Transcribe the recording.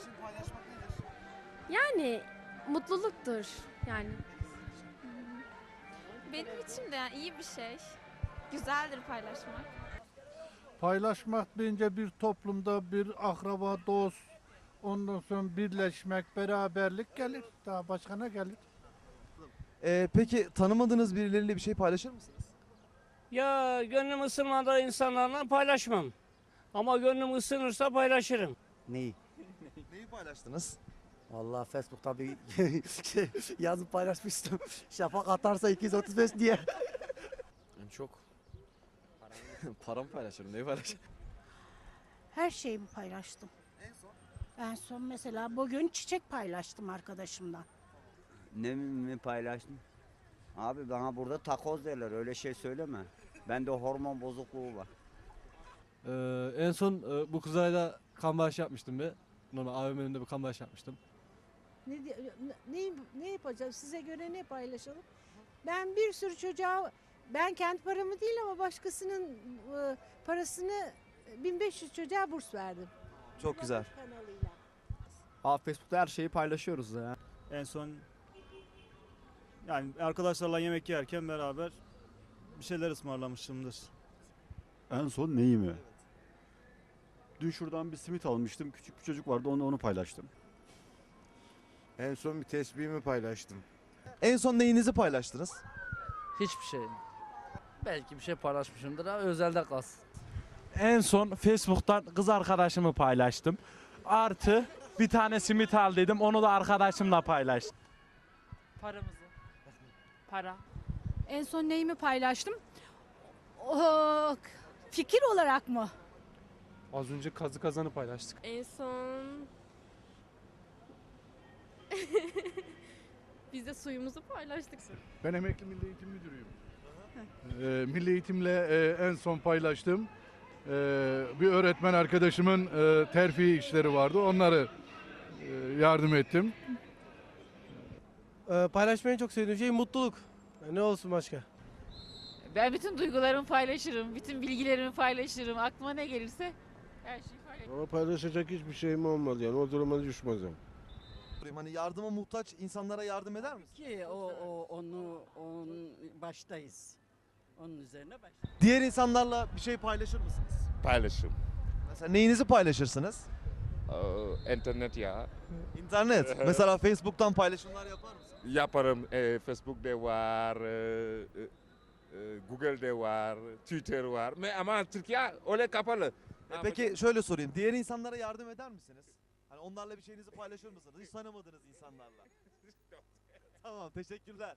için paylaşmak nedir? Yani mutluluktur yani. Benim için de yani iyi bir şey. Güzeldir paylaşmak. Paylaşmak bence bir toplumda bir akraba, dost, ondan sonra birleşmek, beraberlik gelir. Daha başka ne gelir? Ee, peki tanımadığınız birileriyle bir şey paylaşır mısınız? Ya gönlüm ısınmadığı insanlarla paylaşmam. Ama gönlüm ısınırsa paylaşırım. Neyi? Neyi paylaştınız? Vallahi Facebook'ta bir yazıp paylaşmıştım. Şafak atarsa 235 diye. En çok. Paramı paylaşırım. Neyi paylaşırım? Her şeyimi paylaştım. En son? En son mesela bugün çiçek paylaştım arkadaşımdan. Ne mi paylaştın? Abi bana burada takoz derler öyle şey söyleme. Bende hormon bozukluğu var. Ee, en son e, bu Kızılay'da kan bağışı yapmıştım bir. Normal AVM önünde bir bağışı yapmıştım. Ne, ne, ne yapacağız? Size göre ne paylaşalım? Ben bir sürü çocuğa, ben kendi paramı değil ama başkasının e, parasını 1500 çocuğa burs verdim. Çok güzel. Kanalıyla. Abi Facebook'ta her şeyi paylaşıyoruz ya. En son yani arkadaşlarla yemek yerken beraber bir şeyler ısmarlamışımdır. En son neyi mi? Dün şuradan bir simit almıştım. Küçük bir çocuk vardı onu onu paylaştım. En son bir tesbihimi paylaştım. En son neyinizi paylaştınız? Hiçbir şey. Belki bir şey paylaşmışımdır ama özelde kalsın. En son Facebook'tan kız arkadaşımı paylaştım. Artı bir tane simit aldıydım onu da arkadaşımla paylaştım. Paramızı. Para. En son neyimi paylaştım? O, fikir olarak mı? Az önce kazı kazanı paylaştık. En son biz de suyumuzu paylaştık. Ben emekli milli eğitim müdürüyüm. Ee, milli eğitimle e, en son paylaştım. Ee, bir öğretmen arkadaşımın e, terfi işleri vardı. Onları e, yardım ettim. Ee, paylaşmayı çok sevdiğim şey mutluluk. Ne olsun başka? Ben bütün duygularımı paylaşırım. Bütün bilgilerimi paylaşırım. Aklıma ne gelirse her şeyi paylaşırım. Ama paylaşacak hiçbir şeyim olmadı yani o duruma düşmezim. Hani yardıma muhtaç insanlara yardım eder misin? Ki o, o onu onun baştayız. Onun üzerine baş. Diğer insanlarla bir şey paylaşır mısınız? Paylaşım. Mesela neyinizi paylaşırsınız? internet ya. İnternet. Mesela Facebook'tan paylaşımlar yapar mısın? Yaparım. Facebook'da var, Google'de var, Twitter var. Ama Türkiye öyle kapalı. E peki şöyle sorayım. Diğer insanlara yardım eder misiniz? Hani onlarla bir şeyinizi paylaşır mısınız? Hiç tanımadığınız insanlarla. tamam teşekkürler.